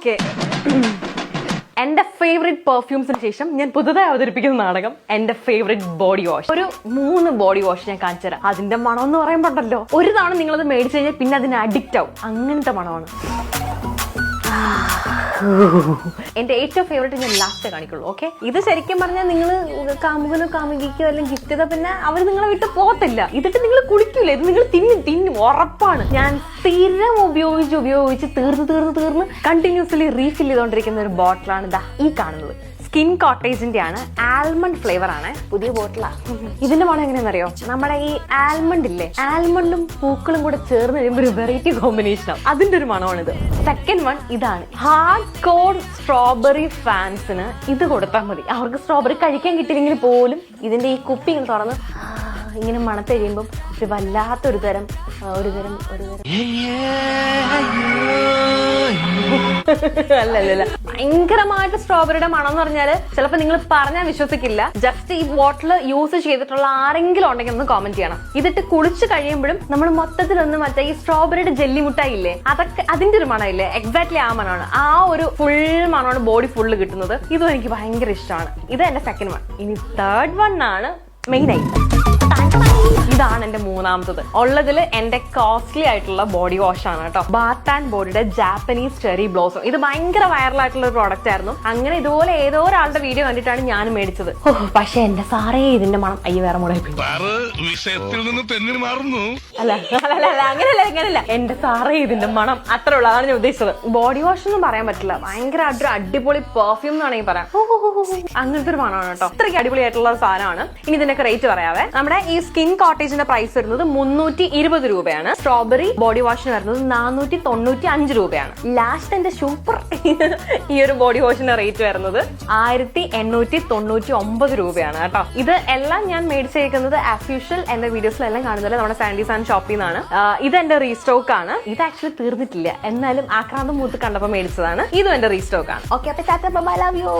Okay. എന്റെ favourite പെർഫ്യൂംസിന് ശേഷം ഞാൻ പുതുതായി അവതരിപ്പിക്കുന്ന നാടകം എന്റെ ഫേവറേറ്റ് ബോഡി വാഷ് ഒരു മൂന്ന് ബോഡി വാഷ് ഞാൻ കാണിച്ചു തരാം. അതിന്റെ മണം എന്ന് പറയുമ്പോണ്ടല്ലോ. ഒരു തവണ നിങ്ങളത് മേടിച്ചു കഴിഞ്ഞാൽ പിന്നെ അതിന് അഡിക്റ്റ് ആവും. അങ്ങനത്തെ മണമാണ്. എന്റെ ഏറ്റവും ഫേവറേറ്റ് ഞാൻ ലാസ്റ്റ് കാണിക്കുള്ളൂ ഓക്കെ ഇത് ശരിക്കും പറഞ്ഞാൽ നിങ്ങൾ കാമുകനോ കാമുകിക്കോ അല്ലെങ്കിൽ ഗിഫ്റ്റ് പിന്നെ അവർ നിങ്ങളെ വിട്ട് പോകത്തില്ല. ഇതിട്ട് നിങ്ങൾ കുളിക്കൂല ഇത് നിങ്ങൾ തിന്നും തിന്നും ഉറപ്പാണ്. ഞാൻ സ്ഥിരം ഉപയോഗിച്ച് ഉപയോഗിച്ച് തീർന്ന് തീർന്ന് തീർന്ന് കണ്ടിന്യൂസ്ലി റീഫിൽ ചെയ്തുകൊണ്ടിരിക്കുന്ന ഒരു ബോട്ടിലാണ് ഇതാ ഈ കാണുന്നത്. സ്കിൻ കോട്ടേജിന്റെ ആണ് ആൽമണ്ട് ഫ്ലേവർ ആണ് പുതിയ ബോട്ടിലാ. ഇതിന്റെ മണം എങ്ങനെയാണെന്നറിയോ? നമ്മുടെ ഈ ആൽമണ്ട് ഇല്ലേ? ആൽമണ്ടും പൂക്കളും കൂടെ ചേർന്ന് കഴിയുമ്പോൾ ഒരു വെറൈറ്റി കോമ്പിനേഷൻ ആണ് അതിന്റെ ഒരു മണമാണിത്. സെക്കൻഡ് വൺ ഇതാണ്. ഹാർഡ് കോൺ സ്ട്രോബെറി ഫാൻസിന് ഇത് കൊടുത്താൽ മതി. അവർക്ക് സ്ട്രോബെറി കഴിക്കാൻ കിട്ടിയില്ലെങ്കിൽ പോലും ഇതിന്റെ ഈ കുപ്പി ഇങ്ങനെ തുറന്ന് ഇങ്ങനെ മണത്ത് കഴിയുമ്പം ഒരു വല്ലാത്തൊരു തരം ഒരു തരം ഒരു തരം. അല്ല അല്ല അല്ല ഭയങ്കരമായിട്ട് സ്ട്രോബെറിയുടെ മണം എന്ന് പറഞ്ഞാൽ ചിലപ്പോൾ നിങ്ങൾ പറഞ്ഞാൽ വിശ്വസിക്കില്ല. ജസ്റ്റ് ഈ ബോട്ടിൽ യൂസ് ചെയ്തിട്ടുള്ള ആരെങ്കിലും ഉണ്ടെങ്കിൽ ഒന്ന് കോമന്റ് ചെയ്യണം. ഇതിട്ട് കുളിച്ച് കഴിയുമ്പോഴും നമ്മൾ മൊത്തത്തിൽ ഒന്ന് മറ്റേ ഈ സ്ട്രോബെറിയുടെ ജെല്ലി മുട്ടായി ഇല്ലേ? അതൊക്കെ അതിന്റെ ഒരു മണമില്ലേ എക്സാക്ട്ലി ആ മണമാണ്. ആ ഒരു ഫുൾ മണമാണ് ബോഡി ഫുള്ള് കിട്ടുന്നത്. ഇതും എനിക്ക് ഭയങ്കര ഇഷ്ടമാണ്. ഇത് എന്റെ സെക്കൻഡ് വൺ ഇനി തേർഡ് വൺ ആണ് മെയിൻ ഐറ്റം മൂന്നാമത്തത്. ഉള്ളതിൽ എന്റെ കോസ്റ്റ്ലി ആയിട്ടുള്ള ബോഡി വാഷ് ആണ് കേട്ടോ. ബാത്ത് ആൻഡ് ബോഡിയുടെ ജാപ്പനീസ് ചെറി ബ്ലോസം ഇത് ഭയങ്കര വൈറൽ ആയിട്ടുള്ള ഒരു പ്രോഡക്റ്റ് ആയിരുന്നു. അങ്ങനെ ഇതുപോലെ ഏതോ ഒരാളുടെ വീഡിയോ കണ്ടിട്ടാണ് ഞാൻ മേടിച്ചത്. ഓ, പക്ഷേ എന്റെ സാറേ ഇതിന്റെ മണം അയ്യ വേറെ പോയി വിഷയത്തിൽ നിന്ന് തെന്നി മാറുന്നു. അല്ല അല്ല അങ്ങനെയല്ല ഇങ്ങനെയല്ല എന്റെ സാറേ ഇതിന്റെ മണം. അത്ര ഉള്ളു അതാണ് ഞാൻ ഉദ്ദേശിച്ചത്. ബോഡി വാഷ് ഒന്നും പറയാൻ പറ്റില്ല. ഭയങ്കര അടിപൊളി പെർഫ്യൂം എന്ന് വേണമെങ്കിൽ പറയാം. അങ്ങനത്തെ ഒരു മണമാണ് കേട്ടോ. അത്രയ്ക്ക് അടിപൊളിയായിട്ടുള്ള ആയിട്ടുള്ള സാധനമാണ്. ഇനി ഇതിന്റെ റേറ്റ് പറയാവേ. നമ്മുടെ ഈ സ്കിൻ കോട്ടേജിന്റെ പ്രൈസ് വരുന്നത് മുന്നൂറ്റി ഇരുപത് രൂപയാണ്. സ്ട്രോബെറി ബോഡി വാഷിന് വരുന്നത് നാനൂറ്റി തൊണ്ണൂറ്റി അഞ്ച് രൂപയാണ്. ലാസ്റ്റ് എന്റെ സൂപ്പർ ഈ ഒരു ബോഡി വാഷിന്റെ റേറ്റ് വരുന്നത് ആയിരത്തി എണ്ണൂറ്റി തൊണ്ണൂറ്റി ഒമ്പത് രൂപയാണ് കേട്ടോ. ഇത് എല്ലാം ഞാൻ മേടിച്ചേക്കുന്നത് ആസ് യൂഷ്വൽ എന്റെ വീഡിയോസിലെല്ലാം കാണുന്നത് നമ്മുടെ സാൻഡീസ് ആൻഡ് ഷോപ്പിൽ നിന്നാണ് ഇത് എന്റെ റീസ്റ്റോക്ക് ആണ്. ഇത് ആക്ച്വലി തീർന്നിട്ടില്ല. എന്നാലും ആക്രാന്തം മൂത്ത് കണ്ടപ്പോൾ മേടിച്ചതാണ്. ഇതും എന്റെ റീസ്റ്റോക്ക് ആണ്. ഓക്കെ അപ്പൊ ടാറ്റ ബൈ ലവ് യു